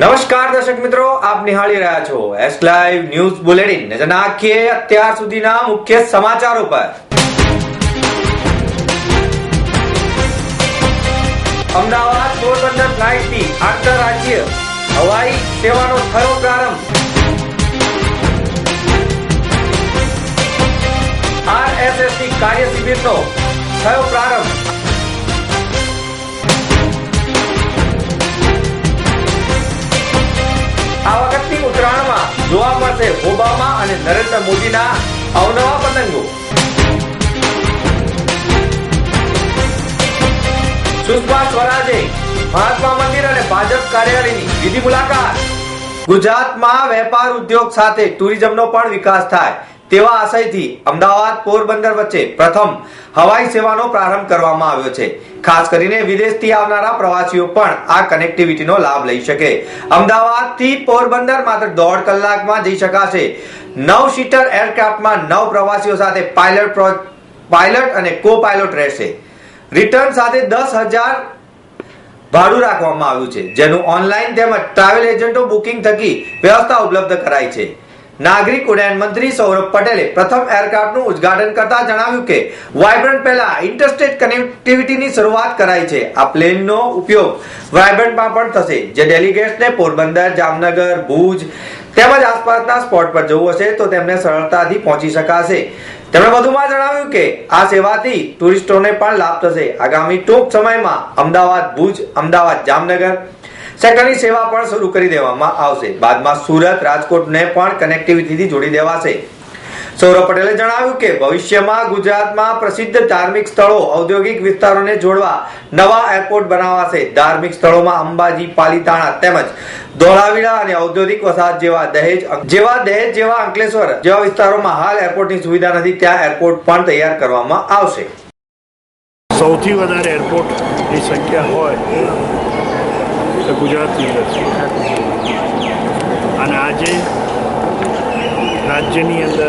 નમસ્કાર દર્શક મિત્રો, આપ નિહાળી રહ્યા છો એસ લાઈવ ન્યૂઝ બુલેટિન નજર નાખીએ અત્યાર સુધીના મુખ્ય સમાચારો પર. અમદાવાદ પોરબંદર ફ્લાઇટથી આંતરરાજ્ય હવાઈ સેવાનો થયો પ્રારંભ. આરએસએસની કાર્ય શિબિરનો થયો પ્રારંભ. નરેન્દ્ર મોદીના અવનવા પતંગો. સુષ્મા સ્વરાજે મહાત્મા મંદિર અને ભાજપ કાર્યાલયની વિધિ મુલાકાત. ગુજરાતમાં વેપાર ઉદ્યોગ સાથે ટુરિઝમનો પણ વિકાસ થાય. તેવા આશયથી અમદાવાદ પોરબંદર વચ્ચે પ્રથમ હવાઈ સેવાનો પ્રારંભ કરવામાં આવ્યો છે. ખાસ કરીને વિદેશથી આવનારા પ્રવાસીઓ પણ આ કનેક્ટિવિટીનો લાભ લઈ શકે. અમદાવાદથી પોરબંદર માત્ર દોઢ કલાકમાં જઈ શકાશે. નવ સીટર એરક્રાફ્ટમાં નવ પ્રવાસીઓ સાથે પાયલટ પાયલટ અને કો પાયલોટ રહેશે. રિટર્ન સાથે દસ હજાર ભાડું રાખવામાં આવ્યું છે, જેનું ઓનલાઈન તેમજ ટ્રાવેલ એજન્ટો બુકિંગ થકી વ્યવસ્થા ઉપલબ્ધ કરાઈ છે. નાગરિક ઉડ્ડયન મંત્રી સૌરભ પટેલે પ્રથમ એરક્રાફ્ટનું ઉદ્ઘાટન કરતા જણાવ્યું કે વાઇબ્રન્ટ પહેલા ઇન્ટરસ્ટેટ કનેક્ટિવિટીની શરૂઆત કરાઈ છે. આ પ્લેનનો ઉપયોગ વાઇબ્રન્ટમાં પણ થશે, જે ડેલિગેટ્સને પોરબંદર, જામનગર, ભુજ તેમજ આસપાસના સ્પોટ પર જવું હશે તો તેમને સરળતાથી પહોંચી શકાશે. તેમણે વધુમાં જણાવ્યું કે, આ સેવાથી ટુરિસ્ટોને પણ લાભ થશે. આગામી ટૂંક સમયમાં અમદાવાદ, ભુજ, અમદાવાદ, જામનગર સેક્ટરની સેવા પણ શરૂ કરી દેવામાં આવશે. બાદમાં સુરત રાજકોટને પણ કનેક્ટિવિટીથી જોડી દેવાશે. સૌરભ પટેલે જણાવ્યું કે ભવિષ્યમાં ગુજરાતમાં પ્રસિદ્ધ ધાર્મિક સ્થળો ઔદ્યોગિક વિસ્તારોને જોડવા નવા એરપોર્ટ બનાવાશે. ધાર્મિક સ્થળોમાં અંબાજી, પાલીતાણા તેમજ ધોળાવીરા અને ઔદ્યોગિક વસાહત જેવા દહેજ જેવા દહેજ જેવા અંકલેશ્વર જેવા વિસ્તારોમાં હાલ એરપોર્ટની સુવિધા નથી. ત્યાં એરપોર્ટ પણ તૈયાર કરવામાં આવશે. સૌથી વધારે એરપોર્ટની સંખ્યા હોય તો ગુજરાતની અંદર. અને આજે રાજ્યની અંદર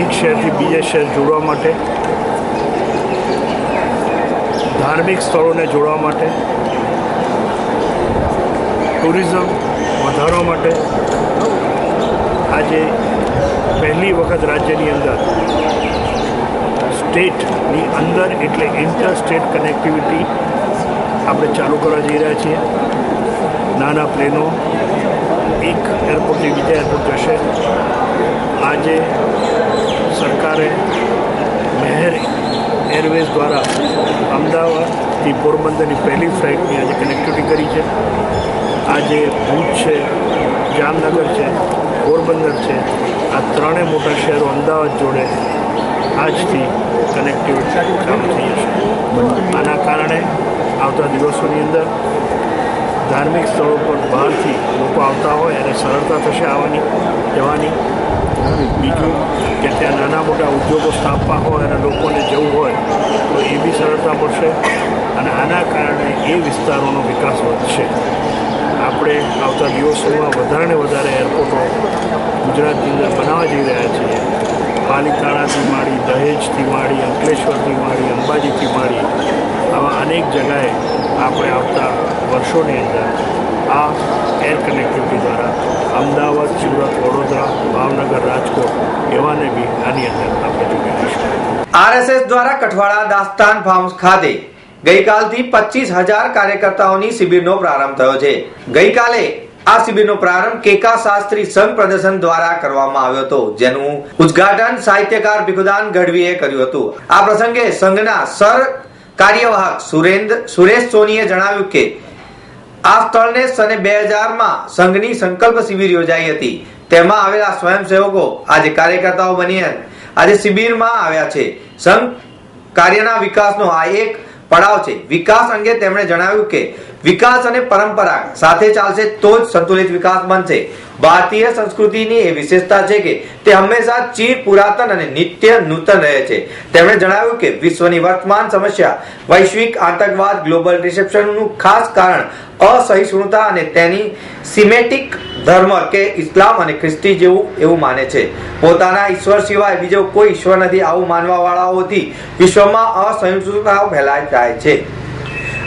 એક શહેરથી બીજા શહેર જોડવા માટે, ધાર્મિક સ્થળોને જોડવા માટે, ટુરિઝમ વધારવા માટે આજે પહેલી વખત રાજ્યની અંદર સ્ટેટની અંદર એટલે ઇન્ટર સ્ટેટ કનેક્ટિવિટી આપણે ચાલુ કરવા જઈ રહ્યા છીએ. નાના પ્લેનો. એક એરપોર્ટથી બીજા એરપોર્ટ જશે. આજે સરકારે મહેર એરવેઝ દ્વારા અમદાવાદથી પોરબંદરની પહેલી ફ્લાઇટની આજે કનેક્ટિવિટી કરી છે. આજે ભુજ છે, જામનગર છે, પોરબંદર છે. આ ત્રણેય મોટા શહેરો અમદાવાદ જોડે આજથી કનેક્ટિવિટી ચાલુ થઈ જશે. આના કારણે આવતા દિવસોની અંદર ધાર્મિક સ્થળો પર બહારથી લોકો આવતા હોય અને સરળતા થશે આવવાની, જવાની. બીજું કે ત્યાં નાના મોટા ઉદ્યોગો સ્થાપવા હોય અને લોકોને જવું હોય, તો એ બી સરળતા પડશે અને આના કારણે એ વિસ્તારોનો વિકાસ વધશે. આપણે આવતા દિવસોમાં વધારે ને વધારે એરપોર્ટો ગુજરાતની અંદર બનાવવા જઈ રહ્યા છીએ. પાલીતાણાથી માંડી દહેજથી માંડી અંકલેશ્વરથી માંડી અંબાજીથી માંડી આવા અનેક જગાએ આપણે આવતા વર્ષોની અંદર આ એર કનેક્ટિવિટી દ્વારા અમદાવાદ, સુરત, વડોદરા, ભાવનગર, રાજકોટ એવાને બી આની અંદર આપણે જોડી દઈશું આરએસએસ દ્વારા કઠવાડા દાસ્તાન ફાર્મ્સ ખાતે ગઈકાલથી પચીસ હજાર કાર્યકર્તાઓની શિબિરનો પ્રારંભ થયો છે. ગઈકાલે આ શિબિરનો પ્રારંભ કેકા શાસ્ત્રી સંઘ પ્રદર્શન દ્વારા કરવામાં આવ્યો હતો, જેનું ઉદ્ઘાટન સાહિત્યકાર ભીખુદાન ગઢવીએ કર્યું હતું. આ પ્રસંગે સંઘના સર કાર્યવાહક સુરેન્દ્ર, સુરેશ સોનીએ જણાવ્યું કે, આ સ્થળને સને બે હજારમાં સંઘની સંકલ્પ શિબિર યોજાઈ હતી. તેમાં આવેલા સ્વયંસેવકો, આજે કાર્યકર્તાઓ બની આજે શિબિરમાં આવ્યા છે. સંઘ કાર્યના વિકાસનો આ એક પડાવ છે. વિકાસ અંગે તેમણે જણાવ્યું કે વિકાસ અને પરંપરા સાથે ચાલશે તો જ સંતુલિત વિકાસ બનશે. ભારતીય સંસ્કૃતિની એ વિશેષતા છે કે તે હંમેશા ચીર પુરાતન અને નિત્ય નૂતન રહે છે. તેમણે જણાવ્યું કે વિશ્વની વર્તમાન સમસ્યા, વૈશ્વિક આતંકવાદ, ગ્લોબલ રિસેપ્શનનું ખાસ કારણ, અસહિષ્ણુતા અને તેની સિમેટિક ધર્મ કે ઇસ્લામ અને ખ્રિસ્તી જેવું એવું માને છે. પોતાના ઈશ્વર સિવાય બીજો કોઈ ઈશ્વર નથી આવું માનવા વાળાઓથી વિશ્વમાં અસહિષ્ણુતા ફેલાય જાય છે.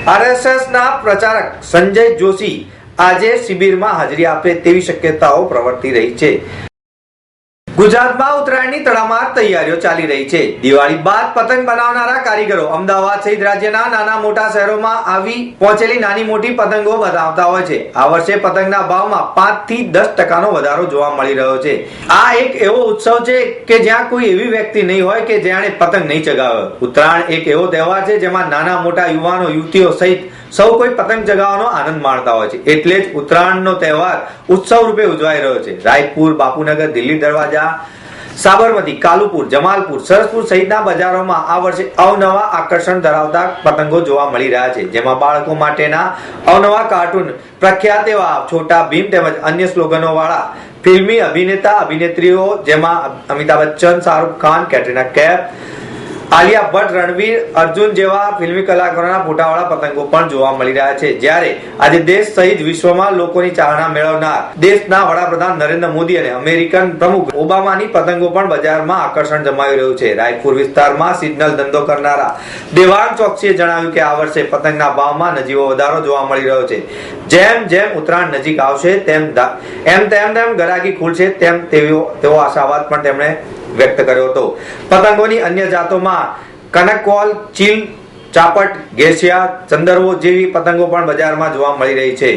આરએસએસ ના પ્રચારક સંજય જોશી આજે શિબિરમાં હાજરી આપે તેવી શક્યતાઓ પ્રવર્તી રહી છે. ગુજરાતમાં ઉત્તરાયણની તડામાર તૈયારીઓ ચાલી રહી છે. દિવાળી બાદ પતંગ બનાવનારા કારીગરો અમદાવાદ સહિત રાજ્યના નાના મોટા શહેરોમાં આવી પહોંચેલી નાની મોટી પતંગો બનાવતા હોય છે. આ વર્ષે પતંગના ભાવમાં પાંચથી દસ ટકાનો વધારો જોવા મળી રહ્યો છે. આ એક એવો ઉત્સવ છે કે જ્યાં કોઈ એવી વ્યક્તિ નહીં હોય કે જેણે પતંગ નહીં ચગાવ્યો. ઉત્તરાયણ એક એવો તહેવાર છે જેમાં નાના મોટા યુવાનો, યુવતીઓ સહિત સૌ કોઈ પતંગ ચગાવવાનો આનંદ માણતા હોય છે. એટલે જ ઉત્તરાયણનો તહેવાર ઉત્સવ રૂપે ઉજવાઈ રહ્યો છે. રાયપુર, બાપુનગર, દિલ્હી દરવાજા, સાબરમતી, કાલુપુર, જમાલપુર, સરસપુર સહિતના બજારોમાં આ વર્ષે અવનવા આકર્ષણ ધરાવતા પતંગો જોવા મળી રહ્યા છે. જેમાં બાળકો માટેના અવનવા કાર્ટૂન પ્રખ્યાત એવા છોટા ભીમ તેમજ અન્ય સ્લોગનો વાળા ફિલ્મી અભિનેતા, અભિનેત્રીઓ, જેમાં અમિતાભ બચ્ચન, શાહરૂખ ખાન, કેટરીના કૈફ આલિયા ભટ્ટ, રણવીર, અર્જુન જેવા ફિલ્મી કલાકારોના ફોટાવાળા પતંગો પણ જોવા મળી રહ્યા છે. જ્યારે આજે દેશ સહિત વિશ્વમાં લોકોની ચાહના મેળવનાર દેશના વડાપ્રધાન નરેન્દ્ર મોદી અને અમેરિકન પ્રમુખ ઓબામાની પતંગો પણ બજારમાં આકર્ષણ જમાવી રહ્યું છે. રાયપુર વિસ્તારમાં સિગ્નલ ધંધો કરનારા દેવાંગ ચોકસીએ જણાવ્યું કે આ વર્ષે પતંગના ભાવમાં નજીવો વધારો જોવા મળી રહ્યો છે. જેમ જેમ ઉત્તરાયણ નજીક આવશે, તેમ એમ તેમ તેમ ગરાગી ખુલશે, તેમ તેઓ તેવો આશાવાદ પણ તેમણે વ્યક્ત કર્યો હતો. પતંગોની અન્ય જાતોમાં કનકવોલ ચીલ, ચાપટ, ગેસિયા, ચંદરવો જેવી પતંગો પણ બજારમાં જોવા મળી રહી છે.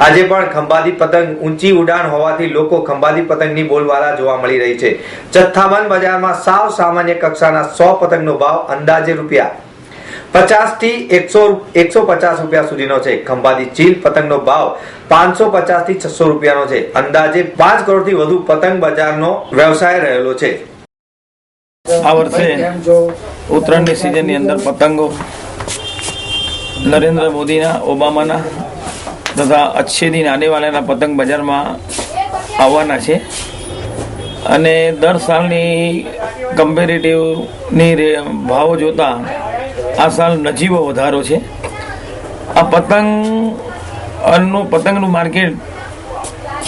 આજે પણ ખંભાતી પતંગ ઊંચી ઉડાન હોવાથી લોકો ખંભાતી પતંગની બોલવાળા જોવા મળી રહી છે. જથ્થાબંધ બજારમાં સાવ સામાન્ય કક્ષાના સો પતંગનો ભાવ અંદાજે રૂપિયા પચાસથી એકસો એકસો પચાસ રૂપિયા સુધીનો છે. ખંભાતી ચીલ પતંગનો ભાવ પાંચસો પચાસથી છસો રૂપિયાનો છે. અંદાજે પાંચ કરોડથી વધુ પતંગ બજારનો વ્યવસાય રહેલો છે. આ વર્ષે ઉત્તરાયણની સિઝનની અંદર પતંગો નરેન્દ્ર મોદીના, ઓબામાના તથા અચ્છે નાનેવાલાના પતંગ બજારમાં આવવાના છે. અને દર સાલની કમ્પેરેટિવની ભાવો જોતા આ સાલ નજીવો વધારો છે. આ પતંગનું પતંગનું માર્કેટ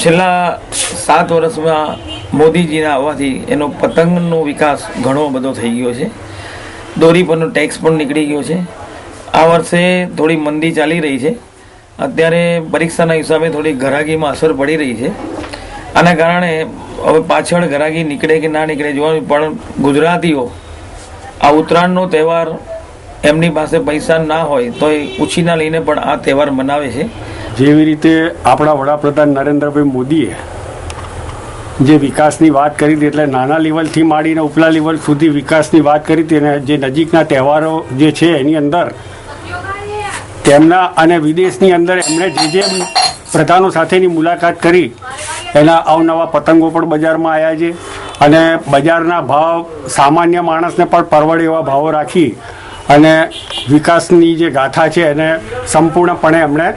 છેલ્લા સાત વર્ષમાં મોદીજીના આવવાથી એનો પતંગનો વિકાસ ઘણો બધો થઈ ગયો છે. દોરી પરનો ટેક્સ પણ નીકળી ગયો છે. આ વર્ષે થોડી મંદી ચાલી રહી છે. અત્યારે પરીક્ષાના હિસાબે થોડી ઘરાગીમાં અસર પડી રહી છે. આના કારણે હવે પાછળ ઘરાગી નીકળે કે ના નીકળે જોવાનું પણ ગુજરાતીઓ આ ઉત્તરાયણનો તહેવાર એમની પાસે પૈસા ના હોય તો એ ઉછીના લઈને પણ આ તહેવાર મનાવે છે. જેવી રીતે આપણા વડાપ્રધાન નરેન્દ્રભાઈ મોદીએ જે વિકાસની વાત કરી હતી, એટલે નાના લેવલથી માંડીને ઉપલા લેવલ સુધી વિકાસની વાત કરી હતી અને જે નજીકના તહેવારો જે છે એની અંદર તેમના અને વિદેશની અંદર એમણે જે જે પ્રધાનો સાથેની મુલાકાત કરી, એના અવનવા પતંગો પણ બજારમાં આવ્યા છે અને બજારના ભાવ સામાન્ય માણસને પણ પરવડે એવા ભાવો રાખી અને વિકાસની જે ગાથા છે એને સંપૂર્ણપણે એમણે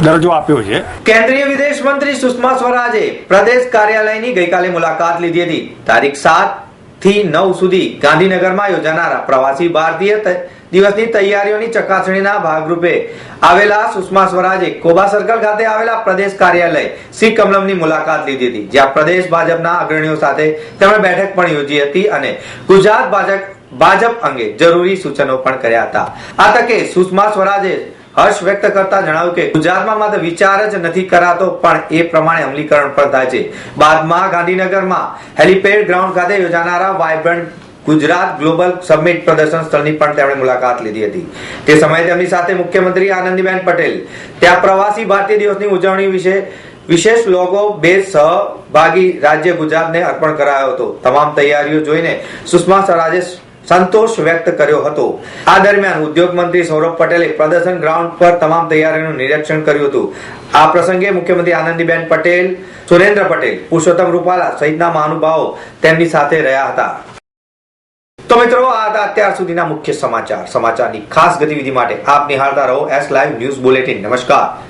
દરજ્જો આપ્યો છે. કેન્દ્રીય વિદેશ મંત્રી સુષ્મા સ્વરાજે પ્રદેશ કાર્યાલયની ગઈકાલે મુલાકાત લીધી હતી. તારીખ સાતથી નવ સુધી ગાંધીનગરમાં યોજાનારા પ્રવાસી ભારતીય દિવસની તૈયારીઓની ચકાસણીના ભાગરૂપે આવેલા સુષ્મા સ્વરાજે કોબા સર્કલ ખાતે આવેલા પ્રદેશ કાર્યાલય શ્રી કમલમની મુલાકાત લીધી હતી, જ્યાં પ્રદેશ ભાજપના અગ્રણીઓ સાથે તેમણે બેઠક પણ યોજી હતી અને ગુજરાત ભાજપ ભાજપ અંગે જરૂરી સૂચનો પણ કર્યા હતા. આ તકે સુષ્મા સ્વરાજે હર્ષ વ્યક્ત કરતા જણાવ્યું કે, ગુજરાતમાં માત્ર વિચાર જ નથી કરાતો, પણ એ પ્રમાણે અમલીકરણ પણ થાય છે. બાદમાં ગાંધીનગરમાં હેલિપેડ ગ્રાઉન્ડ ખાતે યોજાનારા વાઇબ્રન્ટ ગુજરાત ગ્લોબલ સમિટ પ્રદર્શન સ્થળની પણ તેમણે મુલાકાત લીધી હતી. તે સમયે તેમની સાથે મુખ્યમંત્રી આનંદીબેન પટેલ. ત્યાં પ્રવાસી ભારતીય દિવસની ઉજવણી વિશે વિશેષ લોગો, બે સહભાગી રાજ્ય ગુજરાતને અર્પણ કરાયો હતો. તમામ તૈયારીઓ જોઈને સુષ્મા સ્વરાજે સંતોષ વ્યક્ત કર્યો હતો. આ દરમિયાન ઉદ્યોગ મંત્રી સૌરભ પટેલે પ્રદર્શન ગ્રાઉન્ડ પર તમામ તૈયારીનું નિરીક્ષણ કર્યું હતું. આ પ્રસંગે મુખ્યમંત્રી આનંદીબેન પટેલ, સુરેન્દ્ર પટેલ, પુરુષોત્તમ રૂપાલા સહિતના મહાનુભાવો તેમની સાથે રહ્યા હતા. તો મિત્રો, આ હતા અત્યાર સુધીના મુખ્ય સમાચાર. સમાચારની ખાસ ગતિવિધિ માટે આપ નિહાળતા રહો એસ લાઈવ ન્યૂઝ બુલેટિન નમસ્કાર.